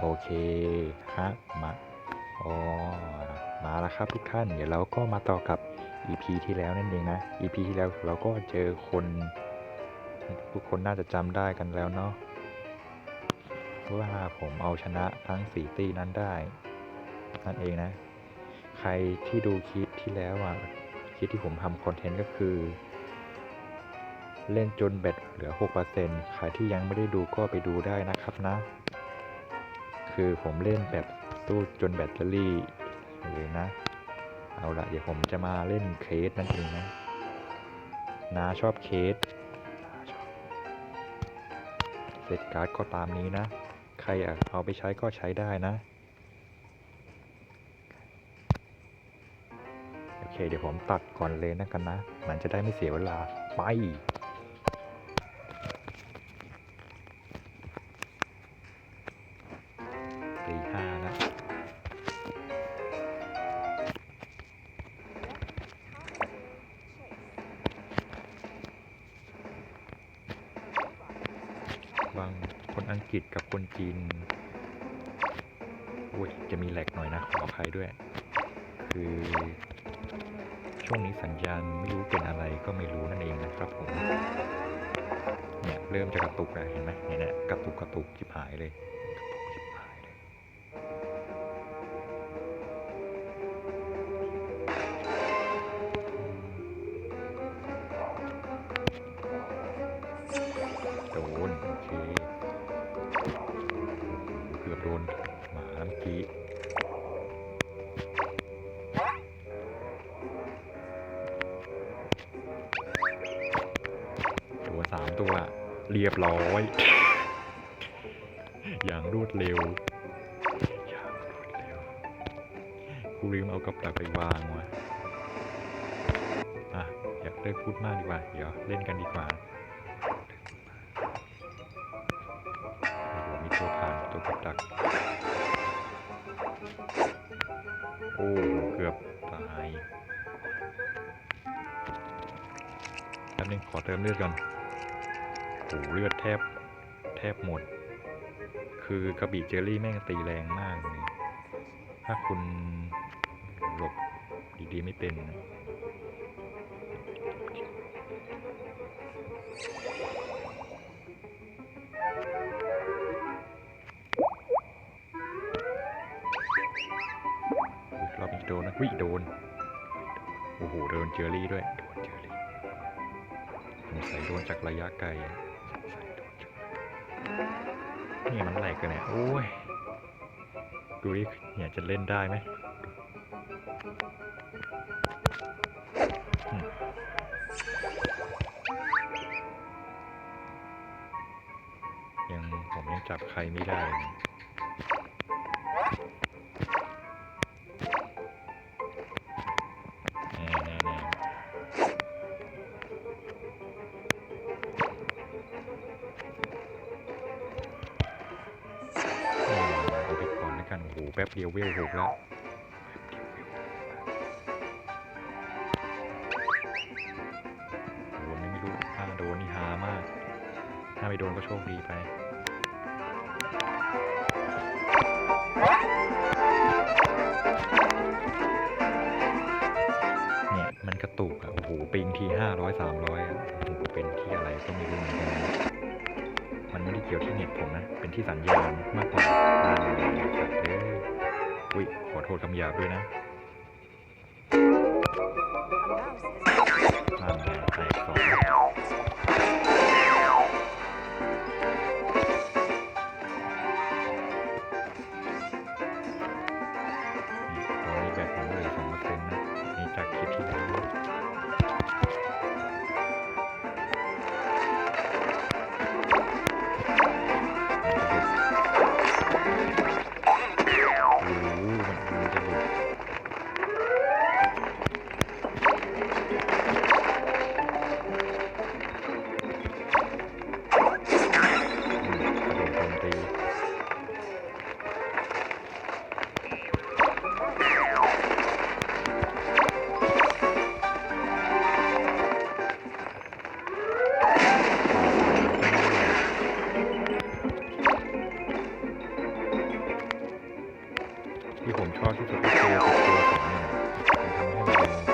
โอเคฮะมาอ๋อมาแล้วครับทุกท่าน เดี๋ยวเราก็มาต่อกับ EP ที่แล้วนั่นเองนะ EP ที่แล้วเราก็เจอคนทุกคนน่าจะจำได้กันแล้วเนาะว่าผมเอาชนะทั้งสีตีนั้นได้ นั่นเองนะ ใครที่ดูคลิปที่แล้วอะคลิปที่ผมทำคอนเทนต์ก็คือ เล่นจนแบตเหลือ 6%ใครที่ยังไม่ได้ดูก็ไปดูได้นะครับนะ คือผมเล่นแบบตู้จนแบตเตอรี่เลยนะ เอาละเดี๋ยวผมจะมาเล่นเคสนั่นเองนะนาชอบเคสเซตการ์ดก็ตามนี้นะ ใครอยากเอาไปใช้ก็ใช้ได้นะ โอเคเดี๋ยวผมตัดก่อนเลยนะกันนะ มันจะได้ไม่เสียเวลาไป บางคนอังกฤษกับคนจีนอุ้ยจะมีแหลกหน่อยนะขออภัยด้วย คือ ช่วงนี้สัญญาณไม่รู้เป็นอะไรก็ไม่รู้นั่นเองนะครับผมเนี่ยเริ่มจะกระตุกแล้วเห็นไหมเนี่ยเนี่ยกระตุกกระตุกจิบหายเลย ตัวเรียบร้อย อย่างรวดเร็วอย่างรวดเร็วกูลืมเอากับดักไปวางว่ะอะอยากเลิกพูดมากดีกว่า เดี๋ยวเล่นกันดีกว่าโอ้มีตัวผ่านตัวกับดัก โอ้เกือบตายแป๊บนึงขอเติมเลือดก่อน โอ้โหเลือดแทบแทบหมด คือกระบี่เจอรี่แม่งตีแรงมากเลยถ้าคุณหลบดีๆไม่เป็นนะอุ๊ยรอบนี้โดนนะวิโดน โอ้โห โดนเจอรี่ด้วย โดนเจอรี่สงสัยโดนจากระยะไกล นี่มันแหลกกันเนี่ยโอ้ย ดูดิเนี่ยจะเล่นได้ไหมอืมยังผมยังจับใครไม่ได้ กันโอ้โหแป๊บเดียวเวลหกแล้วโดนไม่รู้ถ้าโดนนี่ฮามาก ถ้าไม่โดนก็โชคดีไปเนี่ยมันกระตุกอะโอ้โหปิงทีห้าร้อยสามร้อยอะโอ้โหเป็นที่อะไรก็ไม่รู้เหมือนกัน มันไม่ได้เกี่ยวที่เน็ตผมนะ เป็นที่สัญญาณมากกว่าเอ้ยอุ้ยขอโทษคำหยาบด้วยนะนั่นไงแตกสอง ที่ผมชอบที่สุดก็คือตัวผมเนี่ยมันทำให้มัน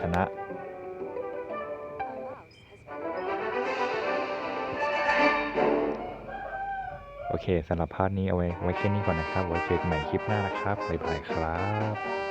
ชนะโอเคสำหรับพาร์ทนี้เอาไว้ไว้แค่นี้ก่อนนะครับ ไว้เจอกันใหม่คลิปหน้านะครับ บ๊ายบายครับ